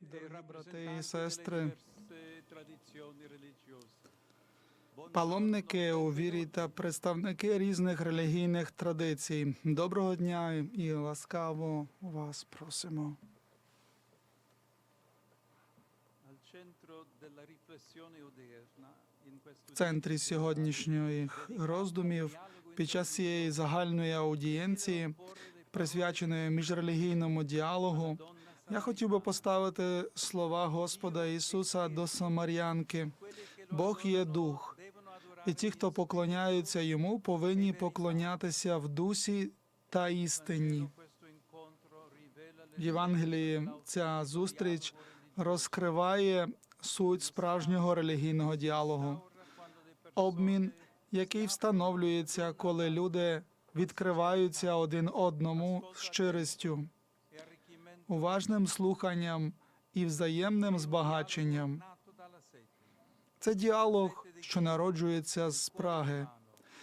Дорогі брати і сестри, паломники у вірі та представники різних релігійних традицій. Доброго дня і ласкаво вас просимо. В центрі сьогоднішніх роздумів під час цієї загальної аудієнції, присвяченої міжрелігійному діалогу, я хотів би поставити слова Господа Ісуса до Самарянки. Бог є дух, і ті, хто поклоняються йому, повинні поклонятися в дусі та істині. В Євангелії ця зустріч розкриває суть справжнього релігійного діалогу, обмін, який встановлюється, коли люди відкриваються один одному щирістю, уважним слуханням і взаємним збагаченням. Це діалог, що народжується з спраги,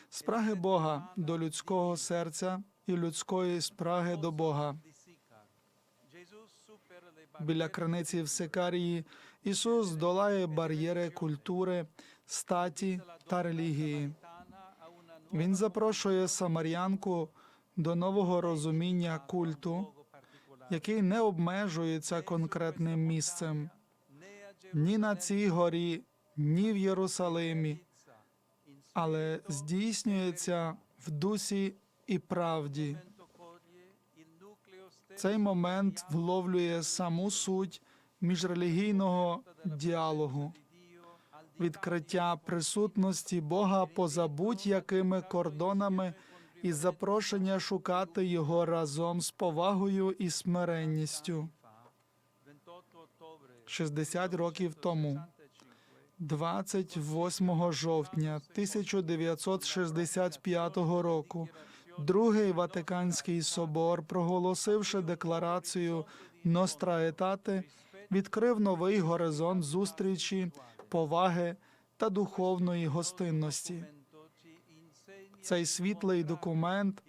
спраги Бога до людського серця і людської спраги до Бога. Біля криниці в Сикарії Ісус долає бар'єри культури, статі та релігії. Він запрошує самарянку до нового розуміння культу, який не обмежується конкретним місцем ні на цій горі, ні в Єрусалимі, але здійснюється в дусі і правді. Цей момент вловлює саму суть міжрелігійного діалогу. Відкриття присутності Бога поза будь-якими кордонами і запрошення шукати його разом з повагою і смиренністю. fa, 28 60 років тому, 65, 28 жовтня 1965 року, Другий Ватиканський собор, проголосивши декларацію Ностра Етати, відкрив новий горизонт зустрічі, поваги та духовної гостинності. Цей світлий документ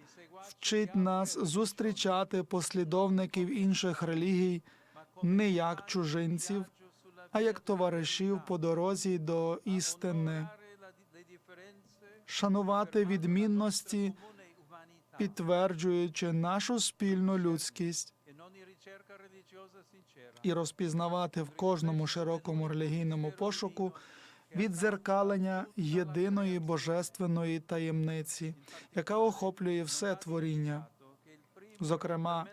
вчить нас зустрічати послідовників інших релігій не як чужинців, а як товаришів по дорозі до істини, шанувати відмінності, підтверджуючи нашу спільну людськість, і розпізнавати в кожному широкому релігійному пошуку віддзеркалення єдиної божественної таємниці, яка охоплює все творіння. Зокрема,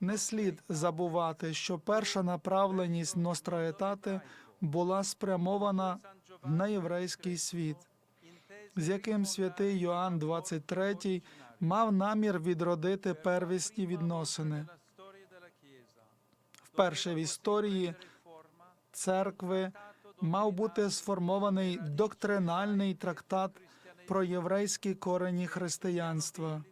не слід забувати, що перша направленість Ностра Етати була спрямована на єврейський світ, з яким святий Йоанн 23 мав намір відродити первісні відносини. Вперше в історії церкви мав бути сформований доктринальний трактат про єврейські корені християнства,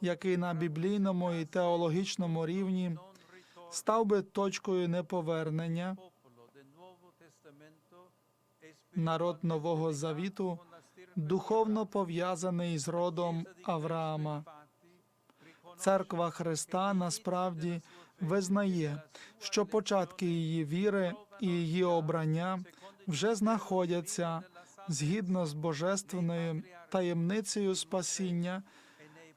який на біблійному і теологічному рівні став би точкою неповернення народ Нового Завіту, духовно пов'язаний з родом Авраама. Церква Христа насправді визнає, що початки її віри і її обрання вже знаходяться згідно з божественною таємницею спасіння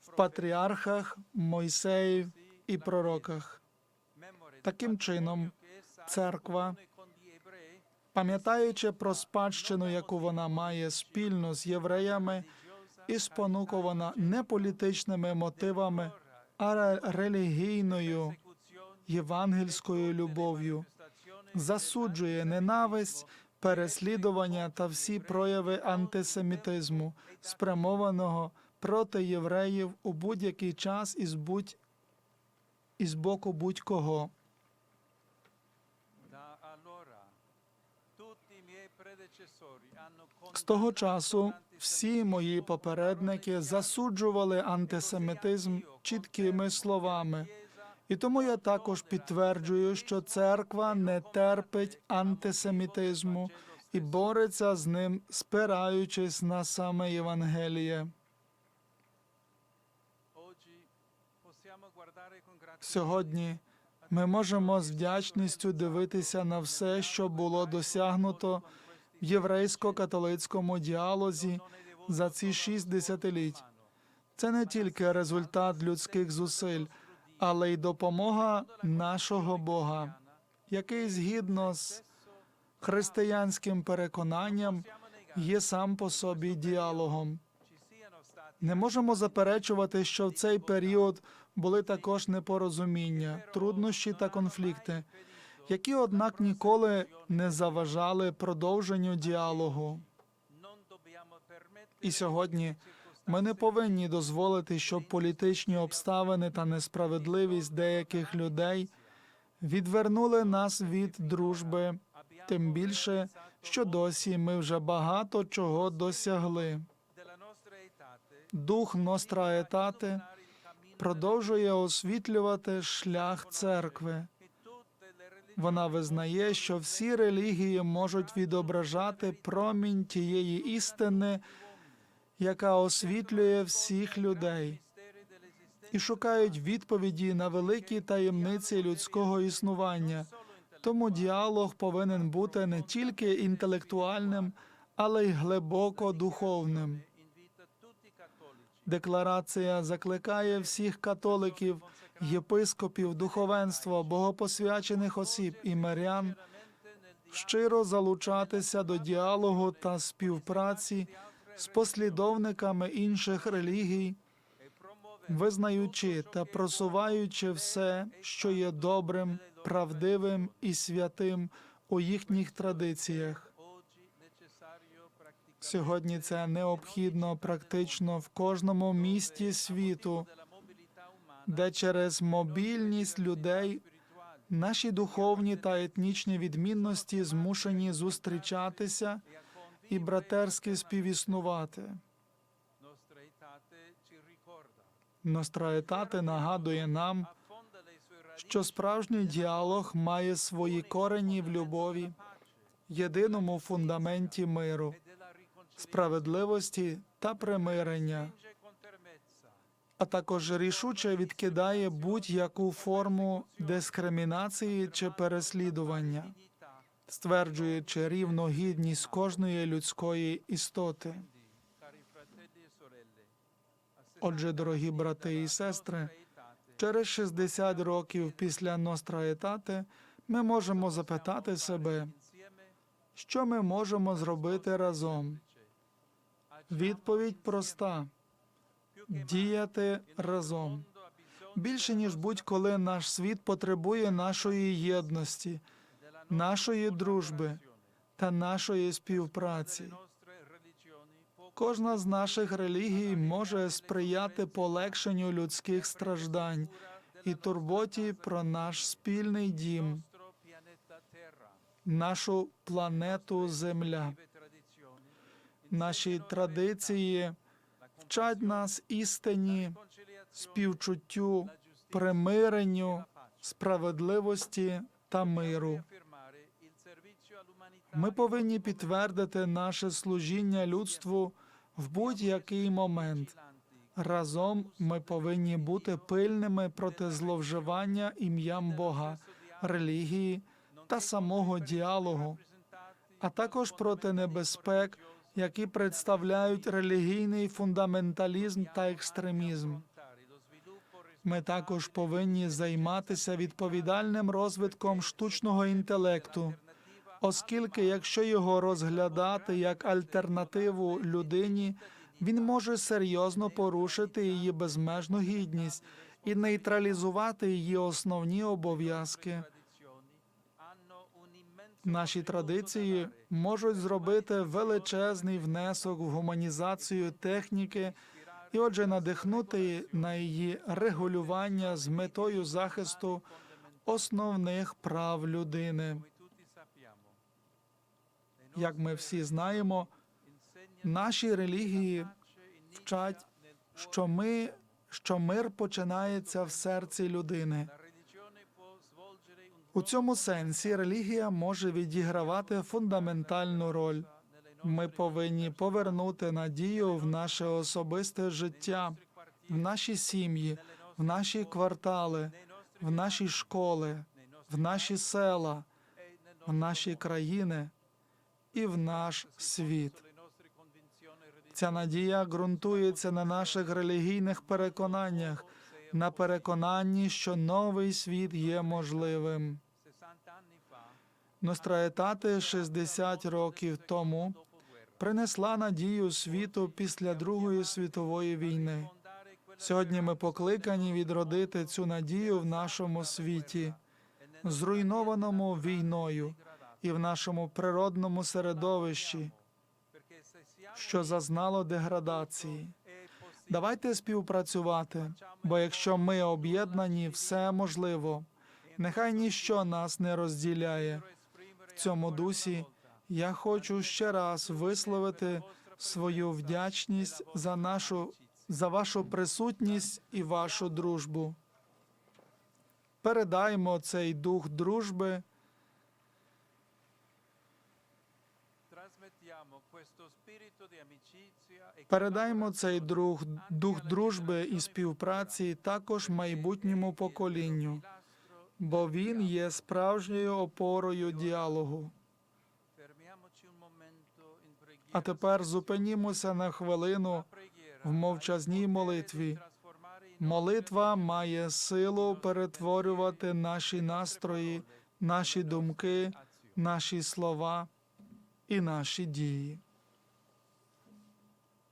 в патріархах, Мойсеїв і пророках. Таким чином, церква, пам'ятаючи про спадщину, яку вона має спільно з євреями, і спонукувана не політичними мотивами, а релігійною євангельською любов'ю, засуджує ненависть, переслідування та всі прояви антисемітизму, спрямованого проти євреїв у будь-який час із будь із боку будь-кого. З того часу всі мої попередники засуджували антисемітизм чіткими словами. І тому я також підтверджую, що церква не терпить антисемітизму і бореться з ним, спираючись на саме Євангеліє. Сьогодні ми можемо з вдячністю дивитися на все, що було досягнуто в єврейсько-католицькому діалозі за ці шість десятиліть. Це не тільки результат людських зусиль, але й допомога нашого Бога, який згідно з християнським переконанням є сам по собі діалогом. Не можемо заперечувати, що в цей період були також непорозуміння, труднощі та конфлікти, які, однак, ніколи не заважали продовженню діалогу. І сьогодні ми не повинні дозволити, щоб політичні обставини та несправедливість деяких людей відвернули нас від дружби, тим більше, що досі ми вже багато чого досягли. Дух Ностра Етати продовжує освітлювати шлях церкви. Вона визнає, що всі релігії можуть відображати промінь тієї істини, яка освітлює всіх людей, і шукають відповіді на великі таємниці людського існування. Тому діалог повинен бути не тільки інтелектуальним, але й глибоко духовним. Декларація закликає всіх католиків, єпископів, духовенство, богопосвячених осіб і мирян щиро залучатися до діалогу та співпраці з послідовниками інших релігій, визнаючи та просуваючи все, що є добрим, правдивим і святим у їхніх традиціях. Сьогодні це необхідно практично в кожному місті світу, де через мобільність людей наші духовні та етнічні відмінності змушені зустрічатися і братерськи співіснувати. Ностраетати нагадує нам, що справжній діалог має свої корені в любові, єдиному фундаменті миру, справедливості та примирення, а також рішуче відкидає будь-яку форму дискримінації чи переслідування, стверджуючи рівну гідність кожної людської істоти. Отже, дорогі брати і сестри, через 60 років після Ностра Етати ми можемо запитати себе, що ми можемо зробити разом. Відповідь проста: діяти разом. Більше ніж будь-коли наш світ потребує нашої єдності, нашої дружби та нашої співпраці. Кожна з наших релігій може сприяти полегшенню людських страждань і турботі про наш спільний дім, нашу планету Земля. Наші традиції вчать нас істині, співчуттю, примиренню, справедливості та миру. Ми повинні підтвердити наше служіння людству в будь-який момент. Разом ми повинні бути пильними проти зловживання ім'ям Бога, релігії та самого діалогу, а також проти небезпек, які представляють релігійний фундаменталізм та екстремізм. Ми також повинні займатися відповідальним розвитком штучного інтелекту, оскільки, якщо його розглядати як альтернативу людині, він може серйозно порушити її безмежну гідність і нейтралізувати її основні обов'язки. Наші традиції можуть зробити величезний внесок в гуманізацію техніки і, отже, надихнути на її регулювання з метою захисту основних прав людини. Як ми всі знаємо, наші релігії вчать, що ми що мир починається в серці людини. У цьому сенсі релігія може відігравати фундаментальну роль. Ми повинні повернути надію в наше особисте життя, в наші сім'ї, в наші квартали, в наші школи, в наші села, в наші країни і в наш світ. Ця надія ґрунтується на наших релігійних переконаннях, на переконанні, що новий світ є можливим. Ностра етати 60 років тому принесла надію світу після Другої світової війни. Сьогодні ми покликані відродити цю надію в нашому світі, зруйнованому війною і в нашому природному середовищі, що зазнало деградації. Давайте співпрацювати, бо якщо ми об'єднані, все можливо. Нехай ніщо нас не розділяє. В цьому дусі я хочу ще раз висловити свою вдячність за нашу за вашу присутність і вашу дружбу. Передаймо цей дух дружби Передаймо цей дух, дух дружби і співпраці також майбутньому поколінню, бо він є справжньою опорою діалогу. А тепер зупинімося на хвилину в мовчазній молитві. Молитва має силу перетворювати наші настрої, наші думки, наші слова і наші дії.